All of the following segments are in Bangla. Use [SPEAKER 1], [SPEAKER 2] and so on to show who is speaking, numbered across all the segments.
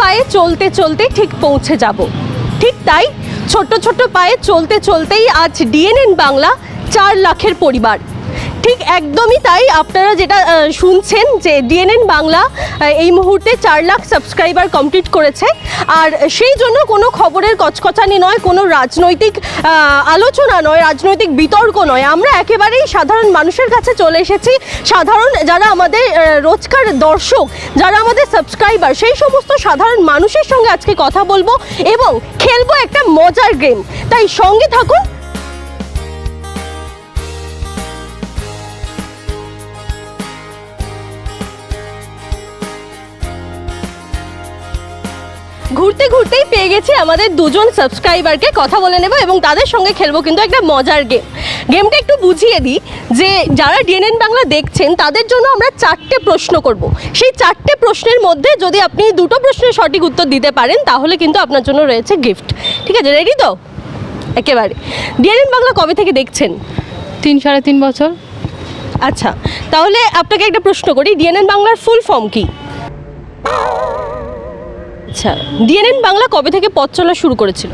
[SPEAKER 1] পায়ে চলতে চলতে ঠিক পৌঁছে যাব। ঠিক তাই ছোট্ট ছোট্ট পায়ে চলতে চলতেই আজ ডিএনএন বাংলা চার লাখের পরিবার। ঠিক একদমই তাই। আপনারা যেটা শুনছেন যে ডিএনএন বাংলা এই মুহূর্তে চার লাখ সাবস্ক্রাইবার কমপ্লিট করেছে। আর সেই জন্য কোনো খবরের কচকচানি নয়, কোনো রাজনৈতিক আলোচনা নয়, রাজনৈতিক বিতর্ক নয়। আমরা একেবারেই সাধারণ মানুষের কাছে চলে এসেছি। সাধারণ যারা আমাদের রোজকার দর্শক, যারা আমাদের সাবস্ক্রাইবার সেই সমস্ত সাধারণ মানুষের সঙ্গে আজকে কথা বলব এবং খেলব একটা মজার গেম তাই সঙ্গে থাকুন ঘুরতে ঘুরতেই পেয়ে গেছি আমাদের দুজন সাবস্ক্রাইবারকে কথা বলে নেব এবং তাদের সঙ্গে খেলব কিন্তু একটা মজার গেম গেমটা একটু বুঝিয়ে দিই যে যারা ডিএনএন বাংলা দেখছেন তাদের জন্য আমরা চারটে প্রশ্ন করব। সেই চারটে প্রশ্নের মধ্যে যদি আপনি দুটো প্রশ্নের সঠিক উত্তর দিতে পারেন তাহলে কিন্তু আপনার জন্য রয়েছে গিফট ঠিক আছে রেডি তো? একেবারে। ডিএনএন বাংলা কবে থেকে দেখছেন?
[SPEAKER 2] তিন সাড়ে তিন বছর।
[SPEAKER 1] আচ্ছা তাহলে আপনাকে একটা প্রশ্ন করি ডিএনএন বাংলার ফুল ফর্ম কি? আচ্ছা ডিএনএন বাংলা কবে থেকে পথ চলা শুরু করেছিল?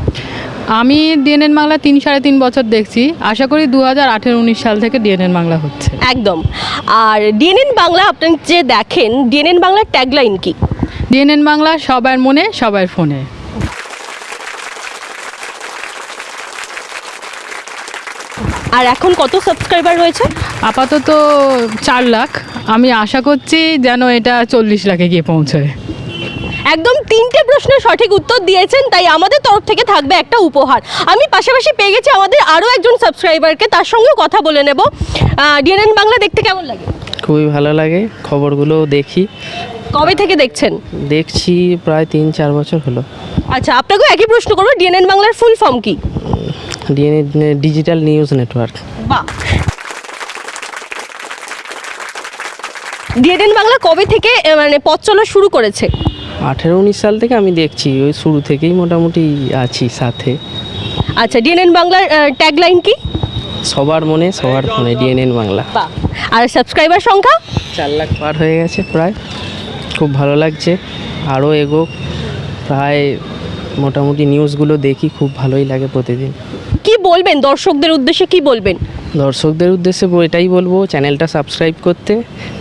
[SPEAKER 2] আমি ডিএনএন বাংলা তিন সাড়ে তিন বছর দেখছি। আশা করি দু হাজার আঠেরো উনিশ সাল থেকে ডিএনএন বাংলা হচ্ছে।
[SPEAKER 1] একদম। আর ডিএনএন বাংলা আপনি যে দেখেন ডিএনএন বাংলার ট্যাগলাইন কি?
[SPEAKER 2] ডিএনএন বাংলা সবার মনে সবার ফোনে।
[SPEAKER 1] আর এখন কত সাবস্ক্রাইবার রয়েছে?
[SPEAKER 2] আপাতত চার লাখ। আমি আশা করছি যেন এটা চল্লিশ লাখে গিয়ে পৌঁছয়।
[SPEAKER 1] একদম তিনটে প্রশ্নের সঠিক উত্তর দিয়েছেন তাই আমাদের তরফ থেকে থাকবে একটা উপহার। আমি পাশাপাশি পেয়ে গেছি আমাদের আরও একজন সাবস্ক্রাইবারকে তার সঙ্গেও কথা বলে নেব। ডিএনএন বাংলা দেখতে কেমন লাগে?
[SPEAKER 3] খুবই ভালো লাগে খবরগুলো দেখি।
[SPEAKER 1] কবে থেকে দেখছেন?
[SPEAKER 3] দেখছি প্রায় তিন চার বছর হলো।
[SPEAKER 1] আচ্ছা আপনাকেও একই প্রশ্ন করব ডিএনএন বাংলার ফুল ফর্ম কি?
[SPEAKER 3] ডিএনএ ডিজিটাল নিউজ নেটওয়ার্ক
[SPEAKER 1] বাহ! ডিএনএন বাংলা কবে থেকে মানে পথ চলা শুরু করেছে?
[SPEAKER 3] আঠেরো উনিশ সাল থেকে আমি দেখছি ওই শুরু থেকেই মোটামুটি আছি সাথে।
[SPEAKER 1] আচ্ছা ডিএনএন বাংলার ট্যাগলাইন কি?
[SPEAKER 3] সবার মনে সবার ফোনে ডিএনএন বাংলা।
[SPEAKER 1] আর সাবস্ক্রাইবার সংখ্যা?
[SPEAKER 3] চার লাখ পার হয়ে গেছে প্রায়। খুব ভালো লাগছে। আরও এগোক। প্রায় মোটামুটি নিউজগুলো দেখি খুব ভালোই লাগে প্রতিদিন।
[SPEAKER 1] কি বলবেন? দর্শকদের উদ্দেশ্যে কি বলবেন?
[SPEAKER 3] দর্শকদের উদ্দেশ্যে এটাই বলব চ্যানেলটা সাবস্ক্রাইব করতে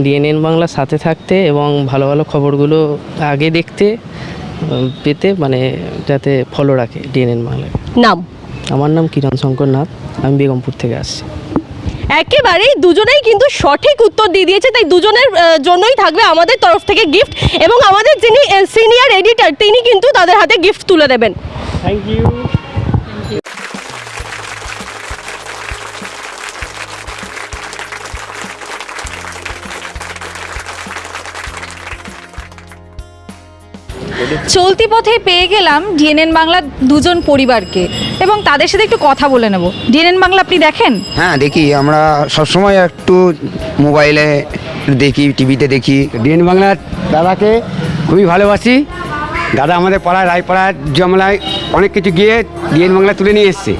[SPEAKER 3] ডিএনএন বাংলার সাথে থাকতে এবং ভালো ভালো খবরগুলো আগে দেখতে পেতে মানে যাতে ফলো রাখে ডিএনএন বাংলাকে
[SPEAKER 1] নাম?
[SPEAKER 3] আমার নাম কিরণ শঙ্কর নাথ আমি বেগমপুর থেকে আসছি।
[SPEAKER 1] একেবারেই দুজনেই কিন্তু সঠিক উত্তর দিয়ে দিয়েছে তাই দুজনের জন্যই থাকবে আমাদের তরফ থেকে গিফট এবং আমাদের যিনি সিনিয়র এডিটর তিনি কিন্তু তাদের হাতে গিফট তুলে দেবেন।
[SPEAKER 3] থ্যাংক ইউ
[SPEAKER 4] চলতি পথে পেয়ে গেলাম ডিএনএন বাংলা দুজন পরিবারকে। এবং তাদের সাথে একটু কথা বলে নেব। ডিএনএন বাংলা আপনি দেখেন?
[SPEAKER 5] হ্যাঁ দেখি। আমরা সবসময় একটু মোবাইলে দেখি টিভিতে দেখি।
[SPEAKER 6] ডিএন বাংলার দাদাকে খুবই ভালোবাসি। দাদা আমাদের পাড়ায় রায়পাড়ার জমলায় অনেক কিছু গিয়ে ডিএন বাংলা তুলে নিয়ে এসছে।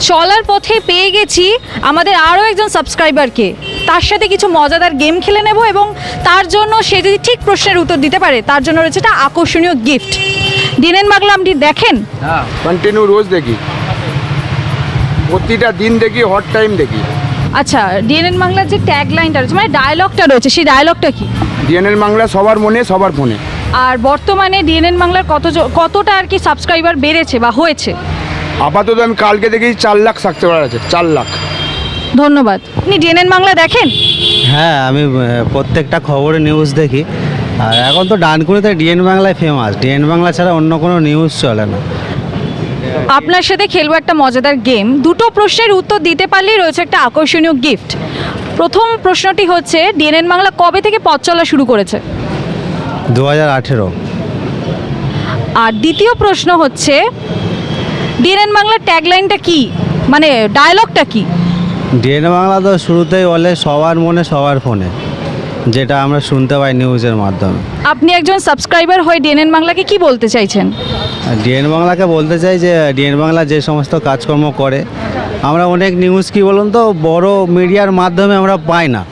[SPEAKER 4] চলার পথে পেয়ে গেছি আমাদের আরও একজন সাবস্ক্রাইবারকে তার সাথে কিছু মজাদার গেম খেলে নেব এবং তার জন্য সে যদি ঠিক প্রশ্নের উত্তর দিতে পারে তার জন্য রয়েছে একটা আকর্ষণীয় গিফট ডিএনএন বাংলা আপনি দেখেন?
[SPEAKER 7] হ্যাঁ কন্টিনিউ রোজ দেখি। প্রতিটা দিন দেখি হট টাইম দেখি।
[SPEAKER 4] আচ্ছা ডিএনএন বাংলার যে ট্যাগ লাইনটা রয়েছে মানে ডায়লগটা রয়েছে সেই ডায়লগটা কি?
[SPEAKER 7] ডিএনএল বাংলা সবার মনে সবার ফোনে।
[SPEAKER 4] আর বর্তমানে ডিএনএন বাংলার কত কতটা আর কি সাবস্ক্রাইবার বেড়েছে বা হয়েছে?
[SPEAKER 7] আপাতত আমি কালকে দেখি চার লাখ সাবস্ক্রাইবার আছে চার লাখ।
[SPEAKER 4] ধন্যবাদ। আপনি ডিএনএন বাংলা দেখেন?
[SPEAKER 8] হ্যাঁ আমি প্রত্যেকটা খবরে নিউজ দেখি। আর এখন তো ডানকুনিতে ডিএন বাংলায় ফেমাস ডিএন বাংলা ছাড়া অন্য কোনো নিউজ চলে না।
[SPEAKER 4] আপনার সাথে খেলব একটা মজাদার গেম দুটো প্রশ্নের উত্তর দিতে পারলেই রয়েছে একটা আকর্ষণীয় গিফট প্রথম প্রশ্নটি হচ্ছে ডিএনএন বাংলা কবে থেকে পথ চলা শুরু করেছে?
[SPEAKER 8] দু হাজার আঠেরো।
[SPEAKER 4] আর দ্বিতীয় প্রশ্ন হচ্ছে ডিএনএন বাংলার ট্যাগলাইনটা কি? মানে ডায়লগটা কি?
[SPEAKER 8] ডিএন বাংলা তো শুরুতেই বলে সবার মনে সবার ফোনে যেটা আমরা শুনতে পাই নিউজের মাধ্যমে।
[SPEAKER 4] আপনি একজন সাবস্ক্রাইবার হয়ে ডিএনএন বাংলাকে কি বলতে চাইছেন?
[SPEAKER 8] ডিএন বাংলাকে বলতে চাই যে ডিএন বাংলা যে সমস্ত কাজকর্ম করে আমরা অনেক নিউজ কি বলুন তো বড় মিডিয়ার মাধ্যমে আমরা পাই না।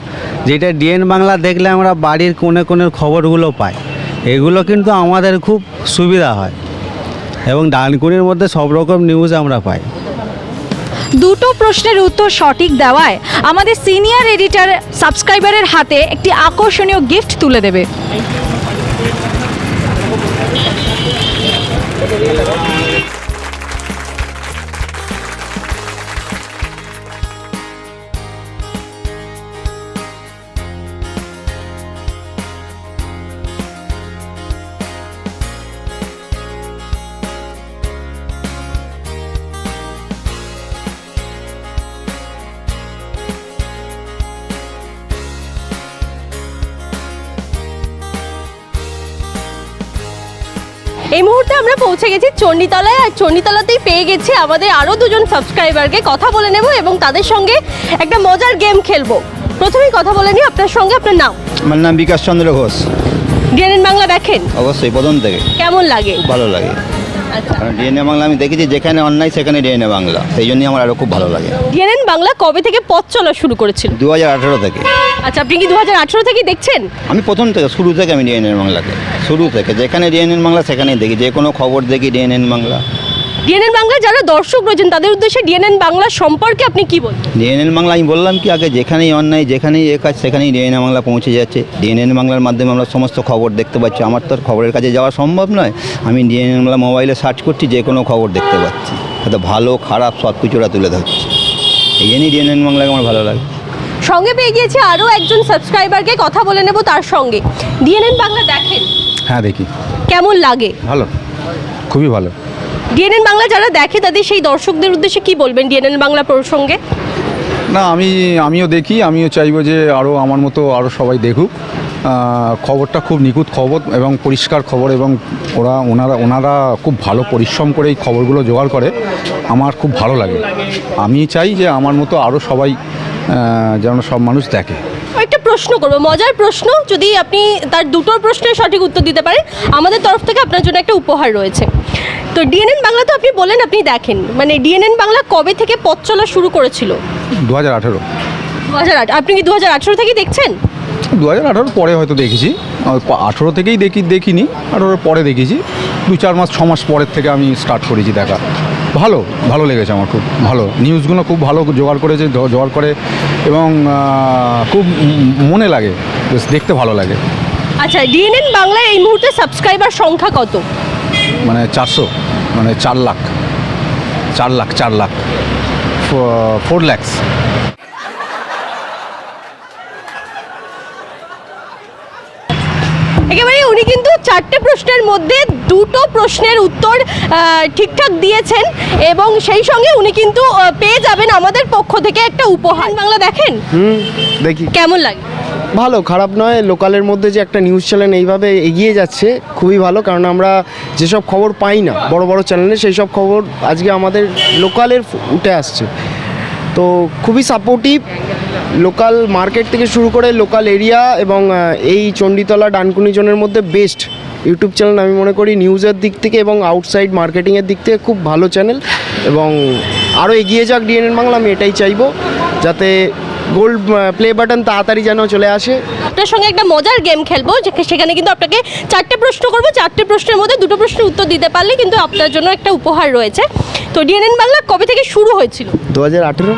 [SPEAKER 8] যেটা ডিএন বাংলা দেখলে আমরা বাড়ির কোণে কোণের খবরগুলো পাই। এগুলো কিন্তু আমাদের খুব সুবিধা হয়। এবং ডানকুনির মধ্যে সব রকম নিউজ আমরা পাই।
[SPEAKER 4] দুটো প্রশ্নের উত্তর সঠিক দেওয়ায় আমাদের সিনিয়র এডিটার সাবস্ক্রাইবারের হাতে একটি আকর্ষণীয় গিফট তুলে দেবে।
[SPEAKER 1] পৌঁছে গেছি চণ্ডীতলায়। আর চণ্ডীতলাতেই পেয়ে গেছি আমাদের আরও দুজন সাবস্ক্রাইবারকে কথা বলে নেব এবং তাদের সঙ্গে একটা মজার গেম খেলব। প্রথমেই কথা বলে নিই আপনার সঙ্গে আপনার নাম?
[SPEAKER 9] আমার নাম বিকাশ চন্দ্র ঘোষ।
[SPEAKER 1] ডিএনএন বাংলা দেখেন?
[SPEAKER 9] অবশ্যই প্রথম থেকে।
[SPEAKER 1] কেমন লাগে?
[SPEAKER 9] ভালো লাগে। কারণ ডিএনএ বাংলা আমি দেখেছি যেখানে অন্যায় সেখানে ডিএনএ বাংলা। সেই জন্যই আমার আরও খুব ভালো লাগে।
[SPEAKER 1] ডিএনএন বাংলা কবে থেকে পথ চলা শুরু করেছিল?
[SPEAKER 9] দু হাজার আঠেরো থেকে।
[SPEAKER 1] আচ্ছা আপনি কি দু হাজার আঠেরো থেকে দেখছেন?
[SPEAKER 9] আমি প্রথম থেকে শুরু থেকে আমি ডিএনএন বাংলাকে। শুরু থেকে যেখানে ডিএনএন বাংলা সেখানেই দেখি। যে কোনো খবর দেখি ডিএনএন বাংলা।
[SPEAKER 1] ডিএনএন বাংলা যারা দর্শক রয়েছেন তাদের উদ্দেশ্যে ডিএনএন বাংলা সম্পর্কে আপনি কি বলবেন?
[SPEAKER 9] ডিএনএন বাংলা আমি বললাম কি আগে যেখানেই অন্যায় যেখানেই এ কাজ সেখানেই ডিএনএ বাংলা পৌঁছে যাচ্ছে। ডিএনএন বাংলার মাধ্যমে আমরা সমস্ত খবর দেখতে পাচ্ছি। আমার তো আর খবরের কাছে যাওয়া সম্ভব নয়। আমি ডিএনএন বাংলা মোবাইলে সার্চ করছি যে কোনো খবর দেখতে পাচ্ছি। হয়তো ভালো খারাপ সব কিছুটা তুলে ধরছে। এই জন্যই ডিএনএন বাংলাকে আমার ভালো লাগে।
[SPEAKER 1] সঙ্গে পেয়ে গিয়েছি আরও একজন সাবস্ক্রাইবারকে কথা বলে নেব তার সঙ্গে। ডিএনএন বাংলা দেখেন।
[SPEAKER 10] হ্যাঁ দেখি।
[SPEAKER 1] কেমন লাগে?
[SPEAKER 10] ভালো। খুবই ভালো।
[SPEAKER 1] ডিএনএন বাংলা যারা দেখে তাদের সেই দর্শকদের উদ্দেশ্যে কি বলবেন ডিএনএন বাংলা প্রসঙ্গে?
[SPEAKER 10] না আমি আমিও দেখি আমিও চাইব যে আরও আমার মতো আরও সবাই দেখুক। খবরটা খুব নিখুঁত খবর এবং পরিষ্কার খবর এবং ওরা ওনারা ওনারা খুব ভালো পরিশ্রম করে এই খবরগুলো জোগাড় করে। আমার খুব ভালো লাগে। আমি চাই যে আমার মতো আরও সবাই যেন সব মানুষ দেখে।
[SPEAKER 1] একটা প্রশ্ন করব মজার প্রশ্ন যদি আপনি তার দুটোর প্রশ্নের সঠিক উত্তর দিতে পারেন আমাদের তরফ থেকে আপনার জন্য একটা উপহার রয়েছে। তো ডিএনএন বাংলা তো আপনি বলেন আপনি দেখেন। মানে ডিএনএন বাংলা কবে থেকে পথ চলা শুরু করেছিল?
[SPEAKER 10] দু হাজার আঠেরো।
[SPEAKER 1] দু হাজার আট আপনি কি দু হাজার আঠেরো থেকেই দেখছেন?
[SPEAKER 10] দু হাজার আঠারোর পরে হয়তো দেখেছি। আঠেরো থেকেই দেখি দেখিনি আঠেরোর পরে দেখেছি। দু চার মাস ছ মাস পরের থেকে আমি স্টার্ট করেছি দেখা। ভালো ভালো লেগেছে আমার খুব ভালো। নিউজগুলো খুব ভালো জোগাড় করেছে জোগাড় করে এবং খুব মনে লাগে বেশ দেখতে ভালো লাগে।
[SPEAKER 1] আচ্ছা ডিএনএন বাংলার এই মুহূর্তে সাবস্ক্রাইবার সংখ্যা কত?
[SPEAKER 10] মানে চারশো মানে চার লাখ চার লাখ চার লাখ ফোর ল্যাক্স।
[SPEAKER 1] একেবারে উনি কিন্তু চারটে প্রশ্নের মধ্যে দুটো প্রশ্নের উত্তর ঠিকঠাক দিয়েছেন এবং সেই সঙ্গে উনি কিন্তু পেয়ে যাবেন আমাদের পক্ষ থেকে একটা উপহার। বাংলা দেখেন?
[SPEAKER 11] দেখি।
[SPEAKER 1] কেমন লাগে?
[SPEAKER 11] ভালো, খারাপ নয়। লোকালের মধ্যে যে একটা নিউজ চ্যানেল এইভাবে এগিয়ে যাচ্ছে, খুবই ভালো। কারণ আমরা যেসব খবর পাই না, বড় বড় চ্যানেলে সেই সব খবর আজকে আমাদের লোকালের উঠে আসছে। তো খুবই সাপোর্টিভ লোকাল মার্কেট থেকে শুরু করে লোকাল এরিয়া এবং এই চণ্ডীতলা, ডানকুনি জোনের মধ্যে বেস্ট ইউটিউব চ্যানেল আমি মনে করি নিউজের দিক থেকে এবং আউটসাইড মার্কেটিংয়ের দিক থেকে খুব ভালো চ্যানেল এবং আরও এগিয়ে যাক ডিএনএন বাংলা, আমি এটাই চাইব। যাতে গোল্ড প্লে বাটন তাড়াতাড়ি যেন চলে আসে।
[SPEAKER 1] আপনার সঙ্গে একটা মজার গেম খেলব যে- সেখানে কিন্তু আপনাকে চারটে প্রশ্ন করব। চারটে প্রশ্নের মধ্যে দুটো প্রশ্নের উত্তর দিতে পারলে কিন্তু আপনার জন্য একটা উপহার রয়েছে। তো ডিএনএন বাংলা কবে থেকে শুরু হয়েছিল?
[SPEAKER 11] দু হাজার আঠেরো।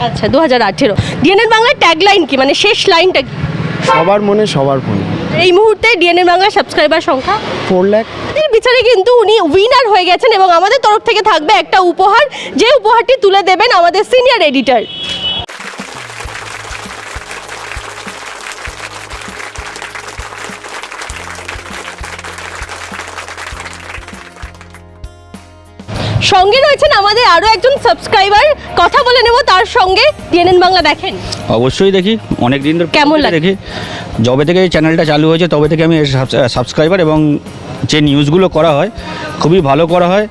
[SPEAKER 1] আচ্ছা দু হাজার আঠেরো। ডিএনএন বাংলার ট্যাগলাইন কি? মানে শেষ লাইনটা কি?
[SPEAKER 11] সবার মনে সবার ফোন।
[SPEAKER 1] এই মুহূর্তে ডিএনএন বাংলার সাবস্ক্রাইবার সংখ্যা?
[SPEAKER 11] ফোর ল্যাক
[SPEAKER 1] এর বিচারে কিন্তু উনি উইনার হয়ে গেছেন এবং আমাদের তরফ থেকে থাকবে একটা উপহার। যে উপহারটি তুলে দেবেন আমাদের সিনিয়র এডিটর সঙ্গে রয়েছেন আমাদের আরও একজন সাবস্ক্রাইবার কথা বলে নেব তার সঙ্গে। ডিএনএন বাংলা দেখেন।
[SPEAKER 12] অবশ্যই দেখি অনেক দিন ধরে
[SPEAKER 1] কেমন লাগে?
[SPEAKER 12] দেখি। যবে থেকে এই চ্যানেলটা চালু হয়েছে তবে থেকে আমি সাবস্ক্রাইবার এবং যে নিউজগুলো করা হয় খুবই ভালো করা হয়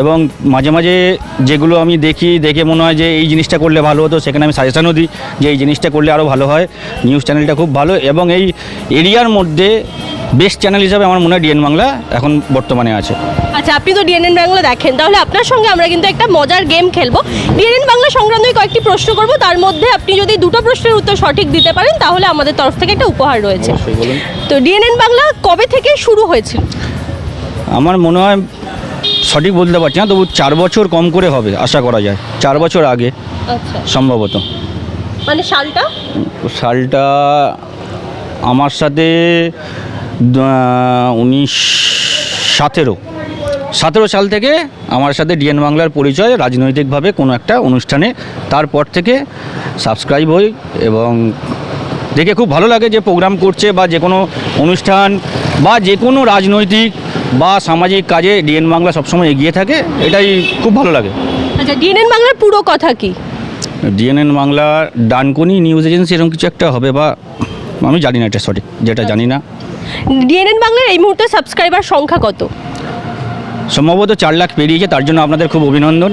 [SPEAKER 12] এবং মাঝে মাঝে যেগুলো আমি দেখি দেখে মনে হয় যে এই জিনিসটা করলে ভালো হতো সেখানে আমি সাজেশনও দিই যে এই জিনিসটা করলে আরও ভালো হয়। নিউজ চ্যানেলটা খুব ভালো এবং এই এরিয়ার মধ্যে বেস্ট চ্যানেল হিসাবে আমার মনে হয় ডিএন বাংলা এখন বর্তমানে আছে।
[SPEAKER 1] আচ্ছা আপনি তো ডিএনএন বাংলা দেখেন তাহলে আপনার সঙ্গে আমরা কিন্তু একটা মজার গেম খেলব। ডিএনএন বাংলা সংক্রান্ত কয়েকটি প্রশ্ন করব তার মধ্যে আপনি যদি দুটো প্রশ্নের উত্তর সঠিক দিতে পারেন তাহলে আমাদের তরফ থেকে একটা উপহার রয়েছে। তো ডিএনএন বাংলা কবে থেকে শুরু হয়েছিল?
[SPEAKER 12] আমার মনে হয় সঠিক বলতে পারছি না তবু চার বছর কম করে হবে আশা করা যায়। চার বছর আগে
[SPEAKER 1] আচ্ছা।
[SPEAKER 12] সম্ভবত।
[SPEAKER 1] মানে সালটা?
[SPEAKER 12] সালটা আমার সাথে উনিশ সতেরো। সতেরো সাল থেকে আমার সাথে ডিএন বাংলার পরিচয় রাজনৈতিকভাবে কোনো একটা অনুষ্ঠানে। তারপর থেকে সাবস্ক্রাইব হই এবং দেখে খুব ভালো লাগে যে প্রোগ্রাম করছে বা যে কোনো অনুষ্ঠান বা যে কোনো রাজনৈতিক বা সামাজিক কাজে ডিএন বাংলা সবসময় এগিয়ে থাকে এটাই খুব ভালো লাগে।
[SPEAKER 1] আচ্ছা ডিএনএন বাংলার পুরো কথা কি?
[SPEAKER 12] DNN Bangla Dankuni news agency এরকম কিছু একটা হবে বা আমি জানি না এটা সঠিক যেটা জানি না।
[SPEAKER 1] ডিএনএন বাংলার এই মুহূর্তে সাবস্ক্রাইবার সংখ্যা কত?
[SPEAKER 12] সম্ভবত চার লাখ পেরিয়েছে, তার জন্য আপনাদের খুব অভিনন্দন।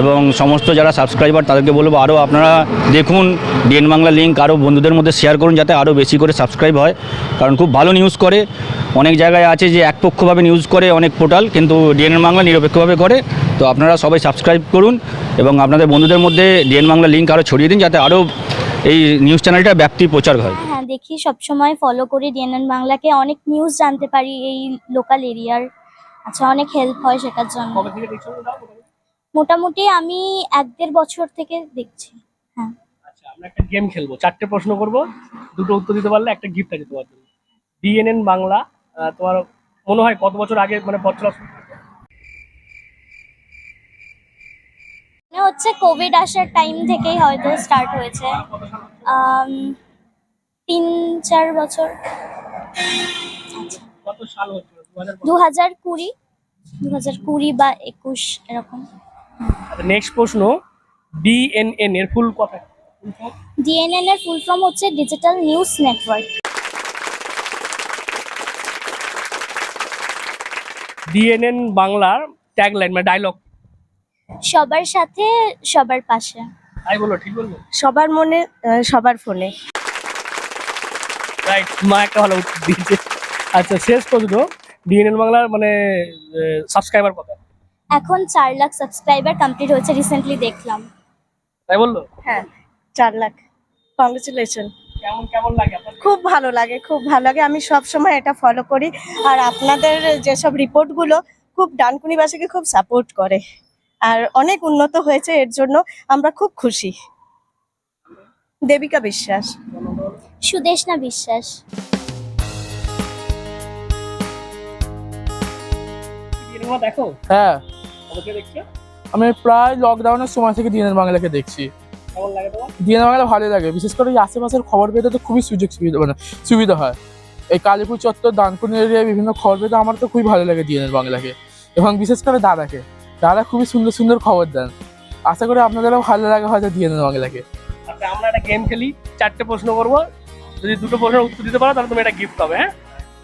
[SPEAKER 12] এবং সমস্ত যারা সাবস্ক্রাইবার, তাদেরকে বলব আরও আপনারা দেখুন ডিএন বাংলা লিঙ্ক আরও বন্ধুদের মধ্যে শেয়ার করুন, যাতে আরও বেশি করে সাবস্ক্রাইব হয়। কারণ খুব ভালো নিউজ করে। অনেক জায়গায় আছে যে একপক্ষভাবে নিউজ করে অনেক পোর্টাল কিন্তু ডিএন বাংলা নিরপেক্ষভাবে করে। তো আপনারা সবাই সাবস্ক্রাইব করুন এবং আপনাদের বন্ধুদের মধ্যে ডিএন বাংলা লিঙ্ক আরও ছড়িয়ে দিন, যাতে আরও এই নিউজ চ্যানেলটা ব্যাপ্তি প্রচার হয়।
[SPEAKER 13] হ্যাঁ দেখি সবসময় ফলো করি ডিএনএন বাংলাকে। অনেক নিউজ জানতে পারি এই লোকাল এরিয়ার আচ্ছা অনেক হেল্প হয় সেটার জন্য। মোটামুটি আমি এক দেড় বছর থেকে দেখছি হ্যাঁ।
[SPEAKER 14] আচ্ছা আমরা একটা গেম খেলব। চারটে প্রশ্ন করব। দুটো উত্তর দিতে পারলে একটা গিফট আছে তোমার জন্য ডিএনএন বাংলা তোমার মনে হয় কত বছর আগে মানে পথ
[SPEAKER 13] হচ্ছে কোভিড আসার টাইম থেকেই হয়তো স্টার্ট হয়েছে। তিন চার বছর।
[SPEAKER 14] কত সাল হচ্ছে দু হাজার
[SPEAKER 13] কুড়ি দু হাজার কুড়ি বা একুশ এরকম।
[SPEAKER 14] নেক্সট আচ্ছা, প্রশ্ন ডিএনএন এর ফুল কথা
[SPEAKER 13] ডিএনএন এর ফুল ফর্ম হচ্ছে ডিজিটাল নিউজ নেটওয়ার্ক
[SPEAKER 14] ডিএনএন বাংলার ট্যাগলাইন মানে ডায়লগ
[SPEAKER 13] সবার সাথে সবার পাশে।
[SPEAKER 14] তাই বলো ঠিক বলব?
[SPEAKER 1] সবার মনে সবার ফোনে।
[SPEAKER 14] রাইট মা একটা ভালো উত্তর দিয়েছে। আচ্ছা শেষ প্রশ্ন। ডিএনএন বাংলার মানে সাবস্ক্রাইবার কথা
[SPEAKER 13] এখন চার লাখ সাবস্ক্রাইবার কমপ্লিট হয়েছে রিসেন্টলি দেখলাম।
[SPEAKER 14] তাই বলল?
[SPEAKER 1] হ্যাঁ চার লাখ। কংগ্রেচুলেশন
[SPEAKER 14] কেমন কেমন লাগে
[SPEAKER 1] খুব ভালো লাগে খুব ভালো লাগে। আমি সব সময় এটা ফলো করি। আর আপনাদের যেসব রিপোর্টগুলো খুব ডানকুনিবাসীকে খুব সাপোর্ট করে। আর অনেক উন্নত হয়েছে এর জন্য আমরা খুব খুশি। দেবিকা বিশ্বাস।
[SPEAKER 13] সুদেশনা বিশ্বাস।
[SPEAKER 14] ডিএনএন বাংলা দেখো?
[SPEAKER 15] হ্যাঁ।
[SPEAKER 14] কবে দেখছ?
[SPEAKER 15] আমি প্রায় লকডাউনের সময় থেকে দিনের বাংলাকে দেখছি।
[SPEAKER 14] কেমন লাগে তোমার?
[SPEAKER 15] দিনের বাংলা ভালো লাগে। বিশেষ করে এই আশেপাশের খবর পেতে তো খুবই সুযোগ সুবিধা মানে সুবিধা হয়। এই কালীপুর চত্বর দানকুনি এরিয়ায় বিভিন্ন খবর পেতে আমার তো খুবই ভালো লাগে দিনের বাংলাকে। এবং বিশেষ করে দাদাকে। দাদা খুবই সুন্দর সুন্দর খবর দেন। আশা করি আপনাদেরও ভালো লাগে হয়তো দিনের বাংলাকে।
[SPEAKER 14] আচ্ছা আমরা একটা গেম খেলি। চারটে প্রশ্ন করব। যদি দুটো প্রশ্নের উত্তর দিতে পারো তাহলে তুমি একটা গিফট পাবে হ্যাঁ?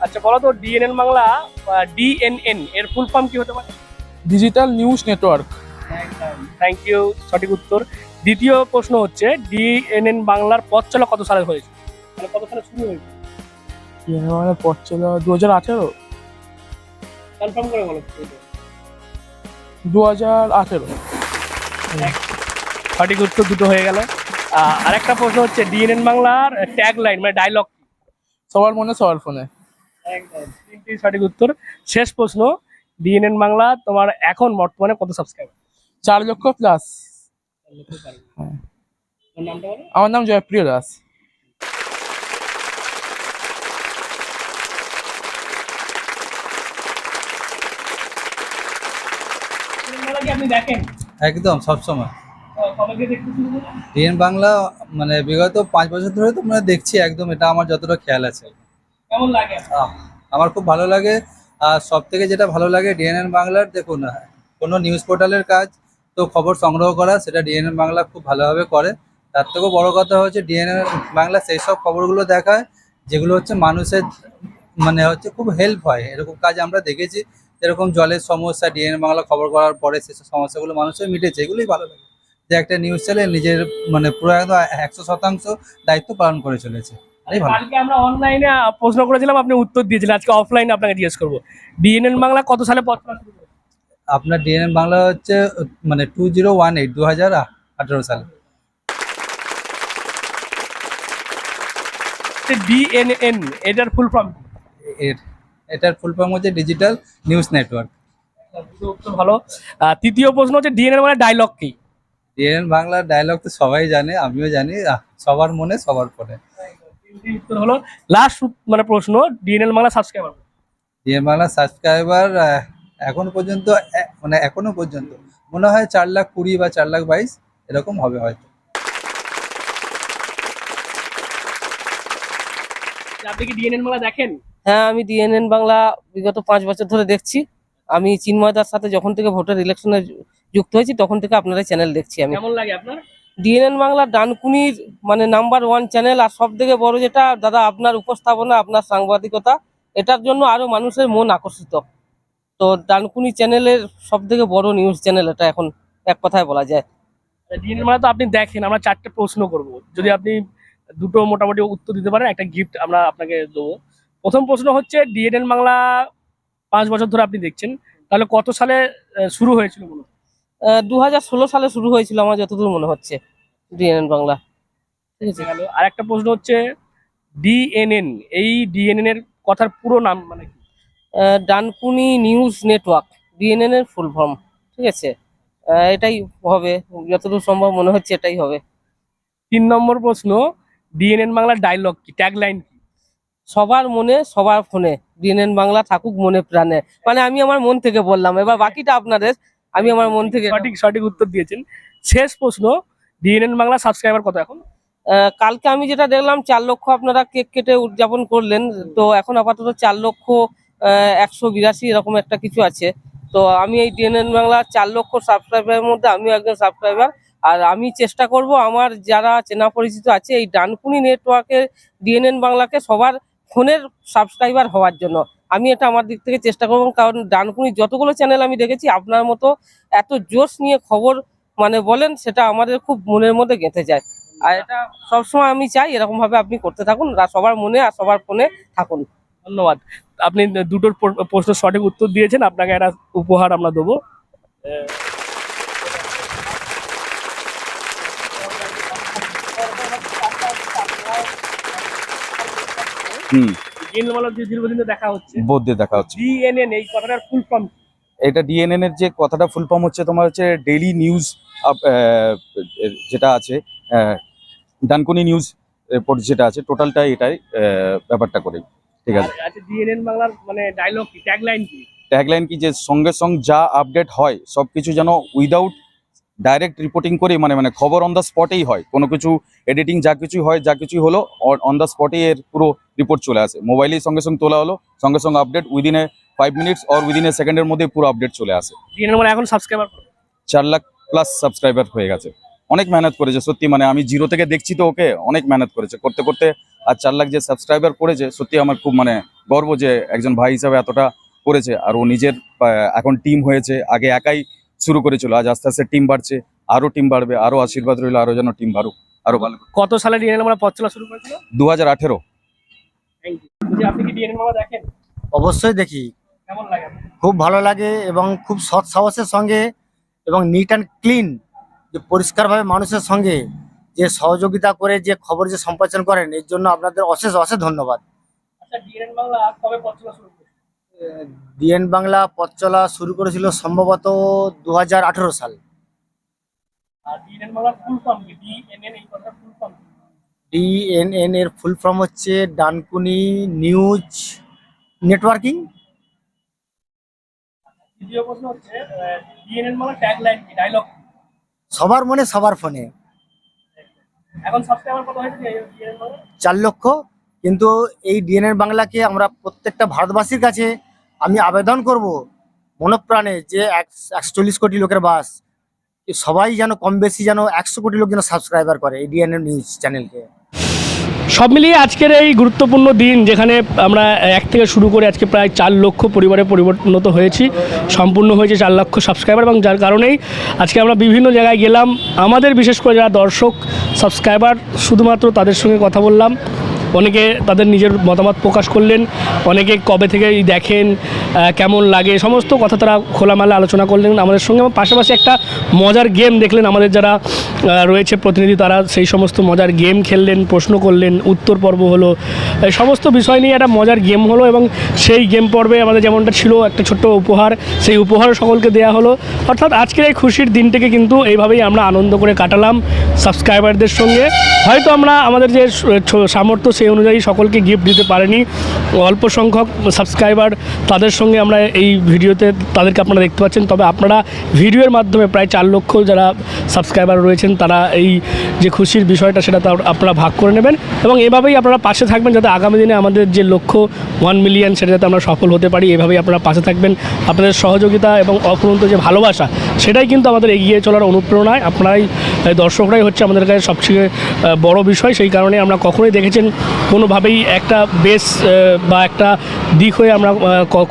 [SPEAKER 14] আচ্ছা বলো তো ডিএনএন বাংলা ডিএনএন এর ফুল ফর্ম কি হতে পারে?
[SPEAKER 15] Digital news network
[SPEAKER 14] thank you সঠিক উত্তর। দ্বিতীয় প্রশ্ন হচ্ছে ডিএনএন বাংলার পথ চলা কত সালে হয়েছে? মানে কত সালে শুরু হয়েছে?
[SPEAKER 15] দিনের বাংলা পথ ছিল দু হাজার আঠেরো।
[SPEAKER 14] কনফার্ম করে বলো।
[SPEAKER 15] দু হাজার আঠেরো।
[SPEAKER 14] সঠিক উত্তর দুটো হয়ে গেল। আরেকটা প্রশ্ন হচ্ছে ডিএনএন বাংলার ট্যাগ লাইন মানে ডায়লগ
[SPEAKER 15] সবার মনে সবার ফোনে।
[SPEAKER 14] একদম। তিনটি সঠিক উত্তর। শেষ প্রশ্ন ডিএনএন বাংলা তোমার এখন বর্তমানে কত সাবস্ক্রাইবার
[SPEAKER 15] চার লক্ষ প্লাস আমার নাম জয়প্রিয় দাস।
[SPEAKER 16] একদম সবসময়? ডিএন বাংলা মানে বিগত পাঁচ বছর ধরে তো মানে দেখছি একদম এটা আমার যতটা খেয়াল আছে।
[SPEAKER 14] কেমন লাগে?
[SPEAKER 16] আমার খুব ভালো লাগে। আর সব থেকে যেটা ভালো লাগে ডিএনএন বাংলার, দেখুন কোনো নিউজ পোর্টালের কাজ তো খবর সংগ্রহ করা, সেটা ডিএনএন বাংলা খুব ভালোভাবে করে। তার থেকেও বড় কথা হচ্ছে ডিএনএন বাংলা সেই সব খবরগুলো দেখায়, যেগুলো হচ্ছে মানুষের মানে হচ্ছে খুব হেল্প হয়। এরকম কাজ আমরা দেখেছি এরকম জলের সমস্যা, ডিএনএন বাংলা খবর করার পরে সেসব সমস্যাগুলো মানুষের মিটেছে, এগুলোই ভালো লাগে। যে একটা নিউজ চ্যানেল নিজের মানে পুরো একদম একশো শতাংশ দায়িত্ব পালন করে চলেছে।
[SPEAKER 14] কালকে আমরা অনলাইনে প্রশ্ন করেছিলাম আপনি উত্তর দিয়েছিলেন। আজকে অফলাইনে আপনাকে জিজ্ঞেস করব। ডিএনএন বাংলা কত সালে পথ?
[SPEAKER 16] আপনার ডিএনএন বাংলা হচ্ছে মানে টু জিরো ওয়ান এইট দু হাজার আঠারো সালে
[SPEAKER 14] ডিএনএন এটার ফুল ফর্ম
[SPEAKER 16] এর এটার ফুল ফর্ম হচ্ছে ডিজিটাল নিউজ নেটওয়ার্ক
[SPEAKER 14] ভালো। তৃতীয় প্রশ্ন হচ্ছে ডিএনএন মানে ডায়লগ কি?
[SPEAKER 16] ডিএনএন বাংলার ডায়লগ তো সবাই জানে আমিও জানি সবার মনে সবার পরে।
[SPEAKER 14] উত্তর হলো লাস্ট মানে প্রশ্ন DNN Bangla subscriber
[SPEAKER 16] DN Bangla subscriber এখনও পর্যন্ত মানে এখনও পর্যন্ত মনে হয় চার লাখ কুড়ি বা চার লাখ বাইশ এরকম হবে হয়তো।
[SPEAKER 14] আপনি কি ডিএনএন বাংলা দেখেন?
[SPEAKER 17] হ্যাঁ আমি ডিএনএন বাংলা বিগত পাঁচ বছর ধরে দেখছি। আমি চিন্ময়দার সাথে যখন থেকে ভোটার ইলেকশনে যুক্ত হয়েছি তখন থেকে আপনার চ্যানেল দেখছি আমি।
[SPEAKER 14] কেমন লাগে আপনার?
[SPEAKER 17] ডিএনএন বাংলা ডানকুনির মানে নাম্বার ওয়ান চ্যানেল আর সব থেকে বড় যেটা দাদা আপনার উপস্থাপনা আপনার সাংবাদিকতা এটার জন্য আরও মানুষের মন আকর্ষিত। তো ডানকুনি চ্যানেলের সব থেকে বড় নিউজ চ্যানেল এটা এখন এক কথায় বলা যায়।
[SPEAKER 14] ডিএনএন বাংলা তো আপনি দেখেন আমরা চারটে প্রশ্ন করব। যদি আপনি দুটো মোটামুটি উত্তর দিতে পারেন একটা গিফট আমরা আপনাকে দেবো। প্রথম প্রশ্ন হচ্ছে ডিএনএন বাংলা পাঁচ বছর ধরে আপনি দেখছেন তাহলে কত সালে শুরু হয়েছিল মনে
[SPEAKER 17] দু হাজার ষোলো সালে শুরু হয়েছিল আমার যতদূর মনে হচ্ছে। ডিএনএন বাংলা। ঠিক আছে?
[SPEAKER 14] আর একটা প্রশ্ন হচ্ছে ডিএনএন এই ডিএনএন এর কথার পুরো নাম মানে কি?
[SPEAKER 17] ডানকুনি নিউজ নেটওয়ার্ক ডিএনএন এর ফুল ফর্ম। ঠিক আছে? এটাই হবে। যতদূর সম্ভব মনে হচ্ছে এটাই হবে।
[SPEAKER 14] তিন নম্বর প্রশ্ন ডিএনএন বাংলার ডায়লগ কি? ট্যাগলাইন কি?
[SPEAKER 17] সবার মনে সবার ফোনে। ডিএনএন বাংলা থাকুক মনে প্রাণে। মানে আমি আমার মন থেকে বললাম। এবার বাকিটা আপনাদের আমি আমার মন থেকে
[SPEAKER 14] সঠিক সঠিক উত্তর দিয়েছেন। শেষ প্রশ্ন ডিএনএন বাংলা সাবস্ক্রাইবার কত এখন?
[SPEAKER 17] কালকে আমি যেটা দেখলাম, চার লক্ষ আপনারা কেক কেটে উদযাপন করলেন। তো এখন আপাতত চার লক্ষ একশো বিরাশি এরকম একটা কিছু আছে। তো আমি এই ডিএনএন বাংলা চার লক্ষ সাবস্ক্রাইবারের মধ্যে আমিও একজন সাবস্ক্রাইবার আর আমি চেষ্টা করব আমার যারা চেনা পরিচিত আছে, এই ডানকুনি নেটওয়ার্কের ডিএনএন বাংলাকে সবার ফোনের সাবস্ক্রাইবার হওয়ার জন্য। আমি এটা আমার দিক থেকে চেষ্টা করব, কারণ ডানকুনি যতগুলো চ্যানেল আমি দেখেছি, আপনার মতো এত জোশ নিয়ে খবর মানে বলেন সেটা আমাদের খুব মনের মধ্যে গেঁথে যায়। আর এটা সবসময় আমি চাই এরকম ভাবে আপনি করতে থাকুন আর সবার মনে আর সবার ফোনে থাকুন।
[SPEAKER 14] ধন্যবাদ। আপনি দুটোর প্র- প্রশ্নের সঠিক উত্তর দিয়েছেন আপনাকে একটা উপহার আমরা দেবো।
[SPEAKER 18] হুম।
[SPEAKER 14] দীর্ঘদিন দেখা হচ্ছে।
[SPEAKER 18] বোধে দেখা হচ্ছে।
[SPEAKER 14] ডিএনএন এই কথাটার ফুল ফর্ম
[SPEAKER 18] এটা ডিএনএন এর যে কথাটা ফুল ফর্ম হচ্ছে তোমার হচ্ছে ডেইলি নিউজ যেটা আছে ডানকুনি নিউজ রিপোর্ট যেটা আছে টোটালটা এটাই ব্যাপারটা করে। ঠিক আছে?
[SPEAKER 14] আচ্ছা ডিএনএন বাংলার মানে ডায়লগ কি ট্যাগলাইন কি?
[SPEAKER 18] ট্যাগলাইন কি যে সঙ্গে সঙ্গে যা আপডেট হয় সব কিছু যেন উইদাউট ডাইরেক্ট রিপোর্টিং করে মানে মানে খবর অন দ্য স্পটেই হয়। কোনো কিছু এডিটিং যা কিছু হয় যা কিছু হলো অন দ্য স্পটেই এর পুরো রিপোর্ট চলে আসে। মোবাইলেই সঙ্গে সঙ্গে তোলা হলো সঙ্গে সঙ্গে update within a five minutes or within a সেকেন্ডের মধ্যে পুরো আপডেট চলে আসে।
[SPEAKER 14] এখন সাবস্ক্রাইবার
[SPEAKER 18] চার লাখ প্লাস সাবস্ক্রাইবার হয়ে গেছে। অনেক মেহনত করেছে সত্যি মানে আমি জিরো থেকে দেখছি তো ওকে অনেক মেহনত করেছে। করতে করতে আর চার লাখ যে সাবস্ক্রাইবার করেছে সত্যি আমার খুব মানে গর্ব যে একজন ভাই হিসাবে এতটা করেছে। আর ও নিজের এখন টিম হয়েছে আগে একাই শুরু করেছিল আজ আস্তে আস্তে টিম বাড়ছে আরও টিম বাড়বে আরও আশীর্বাদ রইল আরও যেন টিম বাড়ুক আরও ভালো।
[SPEAKER 14] কত সালে ডিএনএন বাংলা পথ চলা শুরু করেছিল?
[SPEAKER 18] দু হাজার আঠেরো।
[SPEAKER 19] অবশ্যই দেখি? খুব ভালো লাগে এবং খুব সৎ সাহসের সঙ্গে এবং নিট অ্যান্ড ক্লিন যে পরিষ্কারভাবে মানুষের সঙ্গে যে সহযোগিতা করে যে খবর যে সম্প্রচার করেন এর জন্য আপনাদের অশেষ অশেষ ধন্যবাদ।
[SPEAKER 14] আচ্ছা বাংলা পথ চলা শুরু করেছিল
[SPEAKER 19] ডিএন বাংলা পথ চলা শুরু করেছিল সম্ভবত দু হাজার আঠারো সাল।
[SPEAKER 14] আর ডিএনএন বাংলার ফুল ফর্ম কি? ডিএনএন এই কথার ফুল ফর্ম
[SPEAKER 19] ডিএনএন এর ফুল ফর্ম হচ্ছে ডানকুনি নিউজ নেটওয়ার্কিং
[SPEAKER 14] দ্বিতীয় প্রশ্ন হচ্ছে ডিএনএন বাংলা ট্যাগলাইন কি ডায়লগ
[SPEAKER 19] সবার মনে সবার ফোনে।
[SPEAKER 14] এখন সাবস্ক্রাইবার কত হয়েছে ডিএনএন বাংলা
[SPEAKER 19] চার লক্ষ। কিন্তু এই ডিএনএন বাংলাকে আমরা প্রত্যেকটা ভারতবাসীর কাছে আমি আবেদন করব মনপ্রাণে যে একশো চল্লিশ কোটি লোকের বাস সবাই যেন কম বেশি যেন একশো কোটি লোক যেন সাবস্ক্রাইবার করে এই ডিএনএন নিউজ চ্যানেলকে
[SPEAKER 14] সব মিলিয়ে আজকের এই গুরুত্বপূর্ণ দিন, যেখানে আমরা এক থেকে শুরু করে আজকে প্রায় চার লক্ষ পরিবারে পরিবর্তনত হয়েছি, সম্পূর্ণ হয়েছে চার লক্ষ সাবস্ক্রাইবার এবং যার কারণেই আজকে আমরা বিভিন্ন জায়গায় গেলাম। আমাদের বিশেষ করে যারা দর্শক সাবস্ক্রাইবার শুধুমাত্র তাদের সঙ্গে কথা বললাম। অনেকে তাদের নিজের মতামত প্রকাশ করলেন, অনেকে কবে থেকে দেখেন কেমন লাগে, সমস্ত কথা তারা খোলামেলা আলোচনা করলেন। আমাদের সঙ্গে পাশাপাশি একটা মজার গেম দেখলেন, আমাদের যারা রয়েছে প্রতিনিধি তারা সেই সমস্ত মজার গেম খেললেন, প্রশ্ন করলেন, উত্তর পর্ব হলো সমস্ত বিষয় নিয়ে একটা মজার গেম হলো এবং সেই গেম পর্বে আমাদের যেমনটা ছিল একটা ছোট্ট উপহার, সেই উপহার সকলকে দেওয়া হলো। অর্থাৎ আজকের এই খুশির দিনটাকে কিন্তু এইভাবেই আমরা আনন্দ করে কাটালাম সাবস্ক্রাইবারদের সঙ্গে। হয়তো আমরা আমাদের যে সামর্থ্য সেই অনুযায়ী সকলকে গিফট দিতে পারিনি। অল্প সংখ্যক সাবস্ক্রাইবার তাদের সঙ্গে আমরা এই ভিডিওতে তাদেরকে আপনারা দেখতে পাচ্ছেন। তবে আপনারা ভিডিওর মাধ্যমে প্রায় চার লক্ষ যারা সাবস্ক্রাইবার রয়েছেন, তারা এই যে খুশির বিষয়টা সেটা তা আপনারা ভাগ করে নেবেন এবং এভাবেই আপনারা পাশে থাকবেন যাতে আগামী দিনে আমাদের যে লক্ষ্য ওয়ান মিলিয়ন সেটা যাতে আমরা সফল হতে পারি, এভাবেই আপনারা পাশে থাকবেন। আপনাদের সহযোগিতা এবং অফুরন্ত যে ভালোবাসা, সেটাই কিন্তু আমাদের এগিয়ে চলার অনুপ্রেরণায়। আপনারাই এই দর্শকরাই হচ্ছে আমাদের কাছে সবচেয়ে বড় বিষয়। সেই কারণে আমরা কখনোই দেখেছেন কোনোভাবেই একটা বেস বা একটা দিক হয়ে আমরা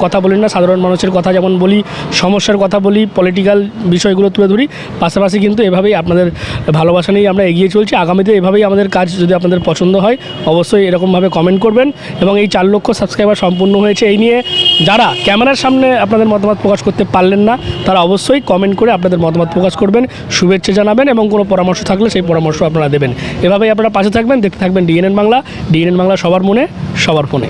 [SPEAKER 14] কথা বলি না। সাধারণ মানুষের কথা যেমন বলি, সমস্যার কথা বলি পলিটিক্যাল বিষয়গুলো তুলে ধরি, পাশাপাশি কিন্তু এভাবেই আপনাদের ভালোবাসা নিয়ে আমরা এগিয়ে চলছি। আগামীতে এভাবেই আমাদের কাজ যদি আপনাদের পছন্দ হয়, অবশ্যই এরকমভাবে কমেন্ট করবেন এবং এই চার লক্ষ সাবস্ক্রাইবার সম্পূর্ণ হয়েছে এই নিয়ে। যারা ক্যামেরার সামনে আপনাদের মতামত প্রকাশ করতে পারলেন না, তারা অবশ্যই কমেন্ট করে আপনাদের মতামত প্রকাশ করবেন, শুভেচ্ছা জানাবেন এবং কোনো পরামর্শ থাকলে সেই পরামর্শ আপনারা দেবেন। এভাবেই আপনারা পাশে থাকবেন, দেখতে থাকবেন ডিএনএন বাংলা। ডিএনএন বাংলা সবার মনে, সবার ফোনে।